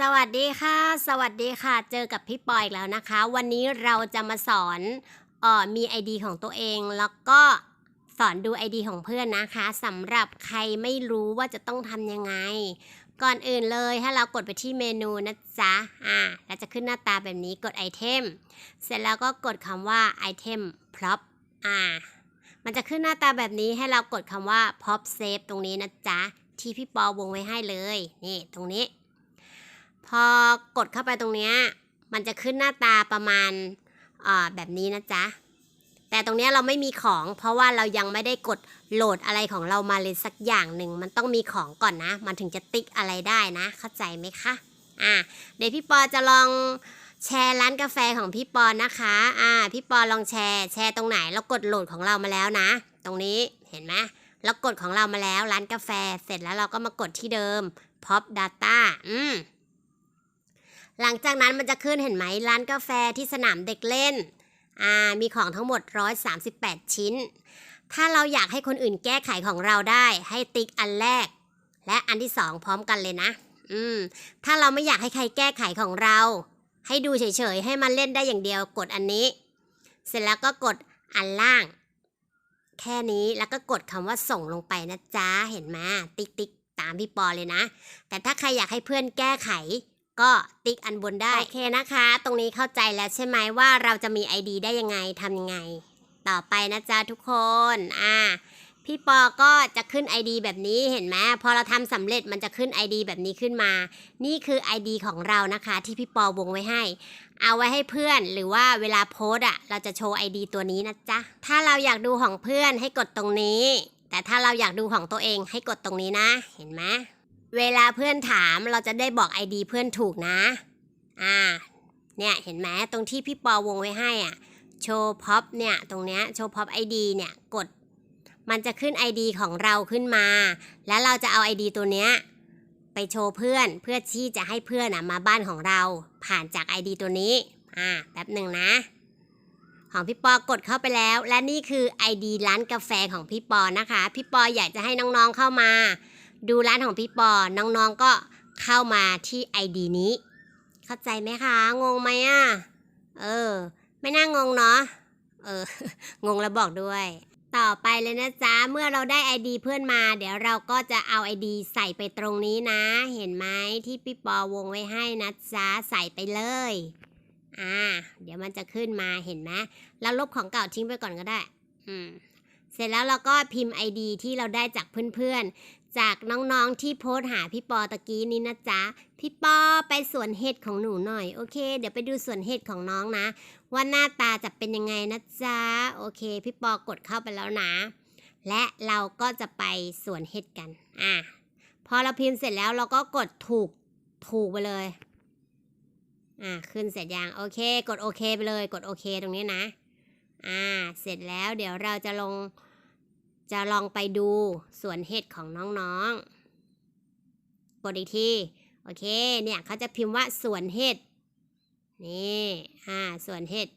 สวัสดีค่ะ สวัสดีค่ะ เจอกับพี่ปอยแล้วนะคะ วันนี้เราจะมาสอนเออมี ID ของตัวเอง แล้วก็สอนดู ID ของเพื่อนนะคะสำหรับใครไม่รู้ว่าจะต้องทำยังไง ก่อนอื่นเลยถ้เรากดไปที่เมนูนะจ๊ะอ่าเราจะขึ้นหน้าตาแบบนี้กดไอเทมเสร็จแล้วก็กดคำว่าไอเทม prop อ่ามันจะขึ้นหน้าตาแบบนี้ให้เรากดคำว่า pop save ตรงนี้นะจ๊ะที่พี่ปอวงไว้ให้เลย นี่ตรงนี้ พอกดเข้าไปตรงเนี้ยมันจะขึ้นหน้าตาประมาณอ่าแบบนี้นะจ๊ะ แต่ตรงนี้เราไม่มีของ เพราะว่าเรายังไม่ได้กดโหลดอะไรของเรามาเลยสักอย่างหนึ่ง มันต้องมีของก่อนนะ มันถึงจะติ๊กอะไรได้นะ เข้าใจไหมคะ อ่า เดี๋ยวพี่ปอจะลองแชร์ร้านกาแฟของพี่ปอนะคะ อ่า พี่ปอลองแชร์ แชร์ตรงไหนแล้วกดโหลดของเรามาแล้วนะ ตรงนี้ เห็นไหมแล้วกดของเรามาแล้วร้านกาแฟ เสร็จแล้วเราก็มากดที่เดิม pop data อืม หลังจากนั้นมันจะขึ้นเห็นไหมร้านกาแฟที่สนามเด็กเล่น อ่า มีของทั้งหมด 138 ชิ้น ถ้าเราอยากให้คนอื่นแก้ไขของเราได้ให้ติ๊กอันแรก และอันที่สองพร้อมกันเลยนะ อืม ถ้าเราไม่อยากให้ใครแก้ไขของเรา ให้ดูเฉยๆ ให้มันเล่นได้อย่างเดียวกดอันนี้ เสร็จแล้วก็กดอันล่าง แค่นี้แล้วก็กดคำว่าส่งลงไปนะจ๊ะ เห็นไหมติ๊กติ๊กตามพี่ปอเลยนะ แต่ถ้าใครอยากให้เพื่อนแก้ไข ก็ติ๊กอันบนได้ โอเคนะคะ ตรงนี้เข้าใจแล้วใช่ไหมว่าเราจะมี ID ได้ยังไงทำยังไง ต่อไปนะจ๊ะทุกคน อ่า พี่ปอก็จะขึ้น ID แบบนี้เห็นไหมพอเราทำสำเร็จมันจะขึ้น ID แบบนี้ขึ้นมา นี่คือ ID ของเรานะคะ ที่พี่ปอวงไว้ให้ เอาไว้ให้เพื่อนหรือว่าเวลาโพสอะเราจะโชว์ ID ตัวนี้นะจ๊ะ ถ้าเราอยากดูของเพื่อนให้กดตรงนี้ แต่ถ้าเราอยากดูของตัวเองให้กดตรงนี้นะ เห็นไหม เวลาเพื่อนถามเราจะได้บอก ID เพื่อนถูกนะ อ่า เนี่ยเห็นไหมตรงที่พี่ปอวงไว้ให้อะ โชว์พ็อปเนี่ยตรงเนี้ยโชว์พ็อป ID เนี่ยกด มันจะขึ้น ID ของเราขึ้นมา แล้วเราจะเอา ID ตัวเนี้ยไปโชว์เพื่อนเพื่อที่จะให้เพื่อนอะมาบ้านของเรา ผ่านจาก ID ตัวนี้ อ่าแป๊บหนึ่งนะ ของพี่ปอกดเข้าไปแล้ว และนี่คือ ID ร้านกาแฟของพี่ปอนะคะ พี่ปออยากจะให้น้องๆเข้ามา ดูร้านของพี่ปอ น้องๆก็เข้ามาที่ ID นี้ เข้าใจไหมคะ งงไหมอะ เออ ไม่น่างงเนาะ เออ งงแล้วบอกด้วย ต่อไปเลยนะจ๊ะ เมื่อเราได้ ID เพื่อนมา เดี๋ยวเราก็จะเอา ID ใส่ไปตรงนี้นะ เห็นไหมที่พี่ปอวงไว้ให้นะจ๊ะ ใส่ไปเลย อ่า เดี๋ยวมันจะขึ้นมา เห็นไหมแล้วลบของเก่าทิ้งไปก่อนก็ได้ อืมเสร็จแล้วเราก็พิมพ์ ID ที่เราได้จากเพื่อน จากน้องๆที่โพสหาพี่ปอตะกี้นี้นะจ๊ะ พี่ปอไปสวนเห็ดของหนูหน่อยโอเค เดี๋ยวไปดูสวนเห็ดของน้องนะ ว่าหน้าตาจะเป็นยังไงนะจ๊ะโอเค พี่ปอกดเข้าไปแล้วนะ และเราก็จะไปสวนเห็ดกันอะพอเราพิมพ์เสร็จแล้วเราก็กดถูกถูกไปเลย อะขึ้นเสร็จยังโอเค กดโอเคไปเลย กดโอเคตรงนี้นะ อ่า เสร็จแล้วเดี๋ยวเราจะลง จะลองไปดูสวนเห็ดของน้องๆกดอีกทีโอเค เนี่ยเขาจะพิมพ์ว่าสวนเห็ด นี่ อ่า สวนเห็ด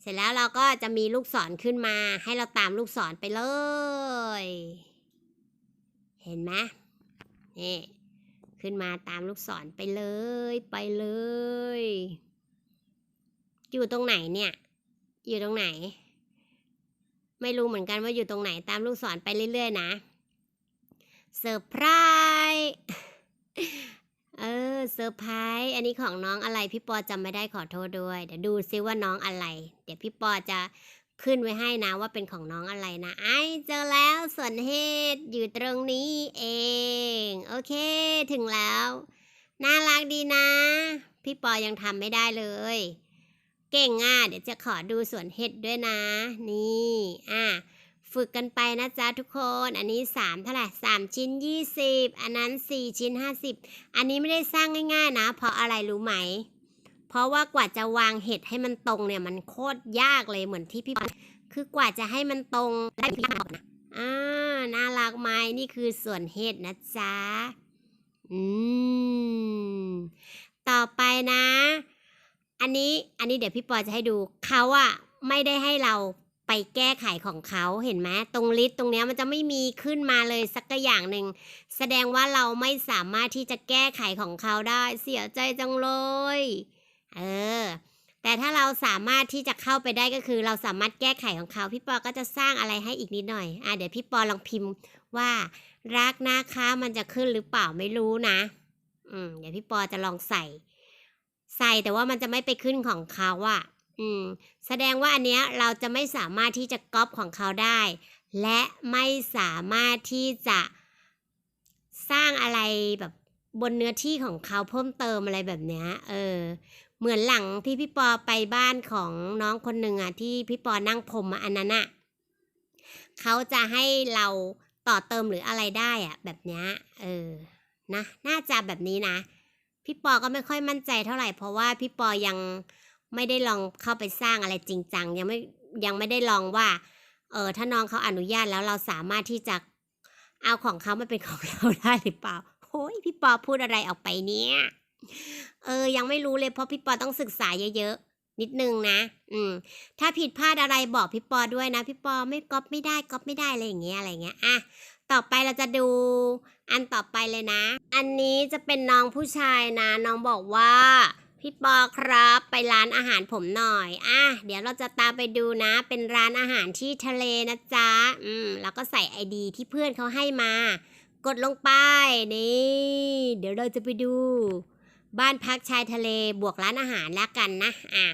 เสร็จแล้วเราก็จะมีลูกศรขึ้นมา ให้เราตามลูกศรไปเลย เห็นไหมนี่ ขึ้นมาตามลูกศรไปเลย ไปเลย อยู่ตรงไหนเนี่ย อยู่ตรงไหน ไม่รู้เหมือนกันว่าอยู่ตรงไหนตามลูกศรไปเรื่อยๆนะเซอร์ไพรส์เออเซอร์ไพรส์อันนี้ของน้องอะไรพี่ปอจำไม่ได้ขอโทษด้วย เดี๋ยวดูซิว่าน้องอะไร เดี๋ยวพี่ปอจะขึ้นไว้ให้นะว่าเป็นของน้องอะไรนะ ไอเจอแล้วส่วนเหตุอยู่ตรงนี้เอง โอเคถึงแล้ว น่ารักดีนะ พี่ปอยังทำไม่ได้เลย เก่งอะเดี๋ยวจะขอดูสวนเห็ดด้วยนะ นี่อะฝึกกันไปนะจ๊ะทุกคน อันนี้สามเท่าไหร่สามชิ้นยี่สิบอันนั้นสี่ชิ้นห้าสิบอันนี้ไม่ได้สร้างง่ายๆนะ เพราะอะไรรู้ไหม เพราะว่ากว่าจะวางเห็ดให้มันตรงเนี่ยมันโคตรยากเลยเหมือนที่พี่ปอนคือกว่าจะให้มันตรงได้พี่ปอนนะอ่าน่ารักไหมนี่คือส่วนเห็ดนะจ๊ะ อืม ต่อไปนะ อันนี้อันนี้เดี๋ยวพี่ปอจะให้ดูเขาอะไม่ได้ให้เราไปแก้ไขของเขาเห็นไหมตรงลิสต์ตรงเนี้ยมันจะไม่มีขึ้นมาเลยสักอย่างหนึ่งแสดงว่าเราไม่สามารถที่จะแก้ไขของเขาได้เสียใจจังเลยเออแต่ถ้าเราสามารถที่จะเข้าไปได้ก็คือ เราสามารถแก้ไขของเขา พี่ปอก็จะสร้างอะไรให้อีกนิดหน่อยอะเดี๋ยวพี่ปอลองพิมพ์ว่ารักนะคะมันจะขึ้นหรือเปล่าไม่รู้นะ อืมเดี๋ยวพี่ปอจะลองใส่ ใส่แต่ว่ามันจะไม่ไปขึ้นของเขาอะอืม แสดงว่าอันเนี้ยเราจะไม่สามารถที่จะก๊อปของเขาได้ และไม่สามารถที่จะสร้างอะไรแบบบนเนื้อที่ของเขาเพิ่มเติมอะไรแบบเนี้ย เออ เหมือนหลังที่พี่ปอไปบ้านของน้องคนหนึ่งอะที่พี่ปอนั่งพรมอันนั้นอะเขาจะให้เราต่อเติมหรืออะไรได้อะแบบเนี้ย เออ นะ น่าจะแบบนี้นะ พี่ปอก็ไม่ค่อยมั่นใจเท่าไหร่ เพราะว่าพี่ปอยังไม่ได้ลองเข้าไปสร้างอะไรจริงจังยังไม่ยังไม่ได้ลองว่า เออถ้าน้องเขาอนุญาตแล้วเราสามารถที่จะเอาของเขามาเป็นของเราได้หรือเปล่าโอ้ยพี่ปอพูดอะไรออกไปเนี่ยเออ ยังไม่รู้เลยเพราะพี่ปอต้องศึกษาเยอะๆนิดนึงนะ อืม ถ้าผิดพลาดอะไรบอกพี่ปอด้วยนะ พี่ปอไม่ก๊อปไม่ได้ก๊อปไม่ได้อะไรอย่างเงี้ยอะไรเงี้ยอะ ต่อไปเราจะดูอันต่อไปเลยนะ อันนี้จะเป็นน้องผู้ชายนะ น้องบอกว่าพี่ปอครับไปร้านอาหารผมหน่อย อะ เดี๋ยวเราจะตามไปดูนะ เป็นร้านอาหารที่ทะเลนะจ๊ะ อืม แล้วก็ใส่ไอดีที่เพื่อนเขาให้มา กดลงไป นี่ เดี๋ยวเราจะไปดู บ้านพักชายทะเลบวกร้านอาหารแล้วกันนะ อะ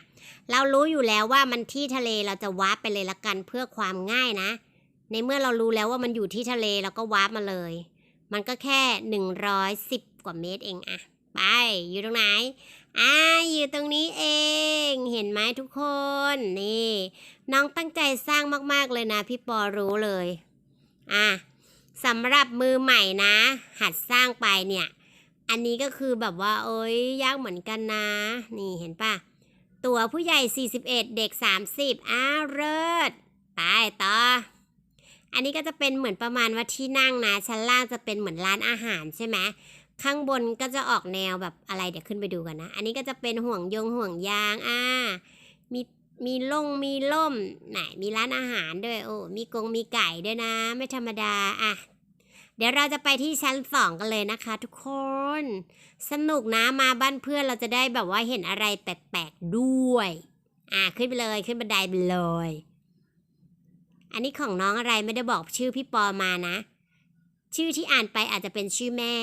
เรารู้อยู่แล้วว่ามันที่ทะเลเราจะวาร์ปไปเลยละกันเพื่อความง่ายนะ ในเมื่อเรารู้แล้วว่ามันอยู่ที่ทะเลเราก็วาร์ปมาเลย มันก็แค่หนึ่งร้อยสิบกว่าเมตรเองอะไป อยู่ตรงไหนอ่าอยู่ตรงนี้เอง เห็นไหมทุกคน นี่ น้องตั้งใจสร้างมากๆเลยนะ พี่ปอรู้เลย อะสำหรับมือใหม่นะ หัดสร้างไปเนี่ย อันนี้ก็คือแบบว่า เอ้ยยากเหมือนกันนะ นี่เห็นปะตัวผู้ใหญ่ 41 เด็ก 30 อ้าวเลิศไปต่อ อันนี้ก็จะเป็นเหมือนประมาณว่าที่นั่งนะ ชั้นล่างจะเป็นเหมือนร้านอาหารใช่ไหมข้างบนก็จะออกแนวแบบอะไรเดี๋ยวขึ้นไปดูกันนะ อันนี้ก็จะเป็นห่วงยงห่วงยางอ่ามีมีล่งมีล่มไหนมีร้านอาหารด้วยโอ้มีกงมีไก่ด้วยนะ ไม่ธรรมดาอะเดี๋ยวเราจะไปที่ชั้นสองกันเลยนะคะ ทุกคน สนุกนะมาบ้านเพื่อนเราจะได้แบบว่าเห็นอะไรแปลกๆด้วย อะขึ้นไปเลยขึ้นบันไดไปเลย อันนี้ของน้องอะไรไม่ได้บอกชื่อพี่ปอมานะ ชื่อที่อ่านไปอาจจะเป็นชื่อแม่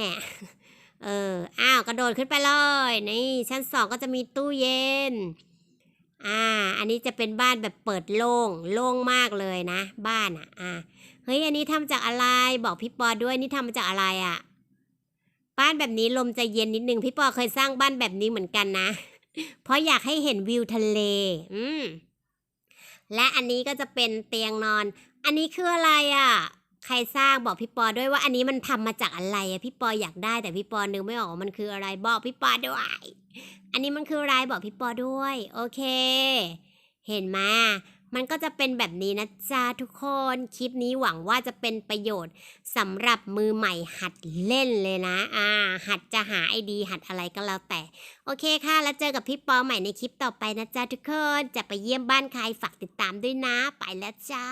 เออ อ้าว กระโดดขึ้นไปเลย นี่ชั้นสองก็จะมีตู้เย็น อ่า อันนี้จะเป็นบ้านแบบเปิดโล่ง โล่งมากเลยนะ บ้านอะ อ่า เฮ้ย อันนี้ทำจากอะไร บอกพี่ปอด้วย นี่ทำมาจากอะไรอะ บ้านแบบนี้ลมจะเย็นนิดนึง พี่ปอเคยสร้างบ้านแบบนี้เหมือนกันนะ เพราะอยากให้เห็นวิวทะเล อืม และอันนี้ก็จะเป็นเตียงนอน อันนี้คืออะไรอะ ใครสร้างบอกพี่ปอด้วยว่าอันนี้มันทำมาจากอะไรอะพี่ปออยากได้แต่พี่ปอนึกไม่ออกว่ามันคืออะไรบอกพี่ปอด้วย อันนี้มันคืออะไรบอกพี่ปอด้วย โอเค เห็นไหม มันก็จะเป็นแบบนี้นะจ๊ะทุกคน คลิปนี้หวังว่าจะเป็นประโยชน์สำหรับมือใหม่หัดเล่นเลยนะ อ่า หัดจะหาไอดี หัดอะไรก็แล้วแต่ โอเคค่ะ แล้วเจอกับพี่ปอใหม่ในคลิปต่อไปนะจ๊ะทุกคน จะไปเยี่ยมบ้านใครฝากติดตามด้วยนะ ไปแล้วจ้า